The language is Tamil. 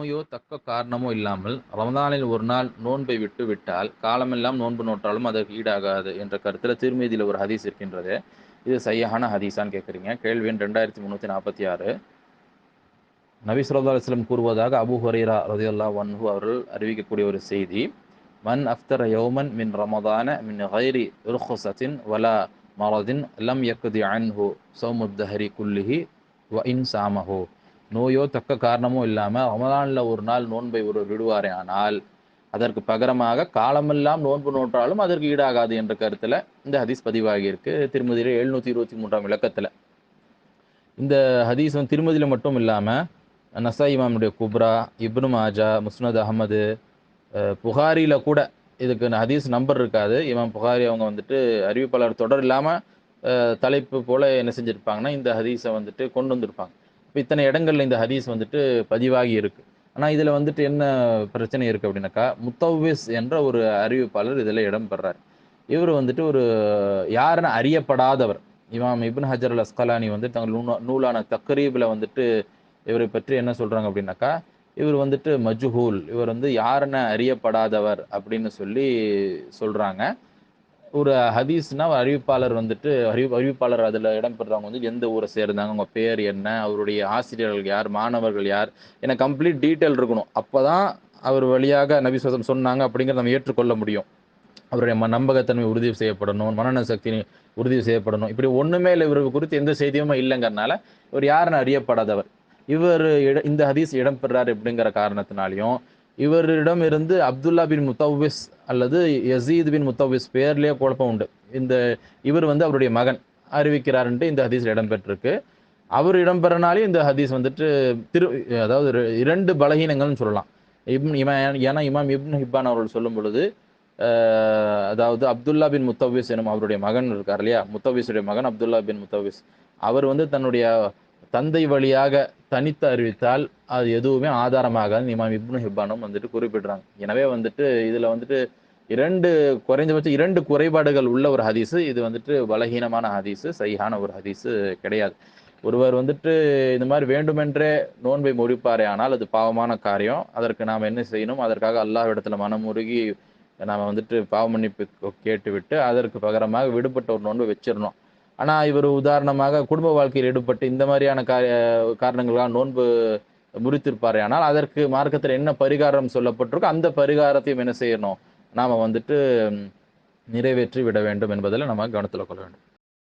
நோயோ தக்க காரணமோ இல்லாமல் ரமதானில் ஒரு நாள் நோன்பை விட்டு விட்டால் காலமெல்லாம் நோன்பு நோட்டாலும் அதற்கு ஈடாகாது என்ற கருத்தில் திருமீதியில் ஒரு ஹதீஸ் இருக்கின்றது. இது சரியான ஹதீஸான்னு கேட்குறீங்க கேள்வி எண் ரெண்டாயிரத்தி முந்நூற்றி நாற்பத்தி ஆறு. நபி சொல்லா அலுவலம் கூறுவதாக அபு ஹரீரா ரதியுல்லா வன்ஹு அவர்கள் அறிவிக்கக்கூடிய ஒரு செய்தி. மன் அஃப்தர் யோமன் மின் ரமதான மின் ஹைரி ருஹசத்தின் வலா மரதின் லம் யக்குதி அன்ஹு சௌமுத்தஹரி குல்லிஹி வ இன் சாமஹோ. நோயோ தக்க காரணமோ இல்லாமல் ரமலானில் ஒரு நாள் நோன்பை ஒரு விடுவாரே ஆனால் அதற்கு பகரமாக காலமெல்லாம் நோன்பு நோற்றாலும் அதற்கு ஈடாகாது என்ற கருத்தில் இந்த ஹதீஸ் பதிவாகியிருக்கு. திருமதியில் எழுநூற்றி இருபத்தி மூன்றாம் விளக்கத்தில். இந்த ஹதீஸ் வந்து திருமதியில் மட்டும் இல்லாமல் நசா இமாமுடைய குப்ரா இப்னு மாஜா முஸ்னத் அகமது புகாரியில் கூட இதுக்கு ஹதீஸ் நம்பர் இருக்காது. இமாம் புகாரி அவங்க வந்துட்டு அறிவிப்பாளர் தொடர் இல்லாமல் தலைப்பு போல் என்ன செஞ்சுருப்பாங்கன்னா இந்த ஹதீஸை வந்துட்டு கொண்டு வந்திருப்பாங்க. இப்போ இத்தனை இடங்கள்ல இந்த ஹதீஸ் வந்துட்டு பதிவாகி இருக்கு. ஆனால் இதில் வந்துட்டு என்ன பிரச்சனை இருக்குது அப்படின்னாக்கா முத்தவிஸ் என்ற ஒரு அறிவிப்பாளர் இதில் இடம் பெறார் இவர் வந்துட்டு ஒரு யாருன்னு அறியப்படாதவர். இமாம் இபின் ஹஜர் அல் அஸ்கலானி வந்து தங்கள் நூலான தக்ரீபில் வந்துட்டு இவரை பற்றி என்ன சொல்கிறாங்க அப்படின்னாக்கா இவர் வந்துட்டு மஜ்ஹூல் இவர் வந்து யாருன்னு அறியப்படாதவர் அப்படின்னு சொல்லி சொல்கிறாங்க ஒரு ஹதீஸ்னா அறிவிப்பாளர் வந்துட்டு அறிவி அறிவிப்பாளர் அதில் இடம்பெறவங்க வந்து எந்த ஊரை சேர்ந்தாங்க அவங்க பேர் என்ன அவருடைய ஆசிரியர்கள் யார் மாணவர்கள் யார் என கம்ப்ளீட் டீட்டெயில் இருக்கணும். அப்போ தான் அவர் வழியாக நபிசுவசம் சொன்னாங்க அப்படிங்கிறத நம்ம ஏற்றுக்கொள்ள முடியும். அவருடைய ம நம்பகத்தன்மை உறுதி செய்யப்படணும் மனநல சக்தி உறுதி செய்யப்படணும். இப்படி ஒன்றுமே இல்லை இவர் குறித்து எந்த செய்தியுமே இல்லைங்கிறனால இவர் யாருன்னு அறியப்படாதவர். இவர் இட இந்த ஹதீஸ் இடம்பெறார் அப்படிங்கிற காரணத்தினாலையும் இவரிடம் இருந்து அப்துல்லா பின் முத்தவிஸ் அல்லது யசீத் பின் முத்தவிஸ் பேர்லேயே குழப்பம் உண்டு. இந்த இவர் வந்து அவருடைய மகன் அறிவிக்கிறாருன்ட்டு இந்த ஹதீஸ் இடம்பெற்றிருக்கு. அவர் இடம்பெறனாலே இந்த ஹதீஸ் வந்துட்டு திரு அதாவது இரண்டு பலகீனங்கள்னு சொல்லலாம். இப்ன் இமா ஏன்னா இமாம் இப்னு ஹிப்பான் அவர்கள் சொல்லும் பொழுது அதாவது அப்துல்லா பின் முத்தவிஸ் எனும் அவருடைய மகன் இருக்கார் இல்லையா? முத்தவிஸுடைய மகன் அப்துல்லா பின் முத்தவிஸ் அவர் வந்து தன்னுடைய தந்தை வழியாக தனித்து அறிவித்தால் அது எதுவுமே ஆதாரமாக இமாம் இப்னு ஹிப்பானும் வந்துட்டு குறிப்பிடுறாங்க. எனவே வந்துட்டு இதில் வந்துட்டு இரண்டு குறைஞ்சபட்சம் இரண்டு குறைபாடுகள் உள்ள ஒரு ஹதீஸு. இது வந்துட்டு பலகீனமான ஹதீஸு சரியான ஒரு ஹதீஸு கிடையாது. ஒருவர் வந்துட்டு இந்த மாதிரி வேண்டுமென்றே நோன்பை முடிப்பாரே ஆனால் அது பாவமான காரியம். அதற்கு நாம் என்ன செய்யணும்? அதற்காக அல்லாஹ் இடத்துல மனமுருகி நாம் வந்துட்டு பாவ மன்னிப்பு கேட்டுவிட்டு அதற்கு பகரமாக விடுபட்ட ஒரு நோன்பை வச்சிடணும். ஆனால் இவர் உதாரணமாக குடும்ப வாழ்க்கையில் ஈடுபட்டு இந்த மாதிரியான காரிய காரணங்களால் நோன்பு முறித்திருப்பார். ஆனால் அதற்கு மார்க்கத்தில் என்ன பரிகாரம் சொல்லப்பட்டிருக்கோ அந்த பரிகாரத்தையும் என்ன செய்யணும்? நாம் வந்துட்டு நிறைவேற்றி விட வேண்டும் என்பதில் நம்ம கவனத்தில் கொள்ள வேண்டும்.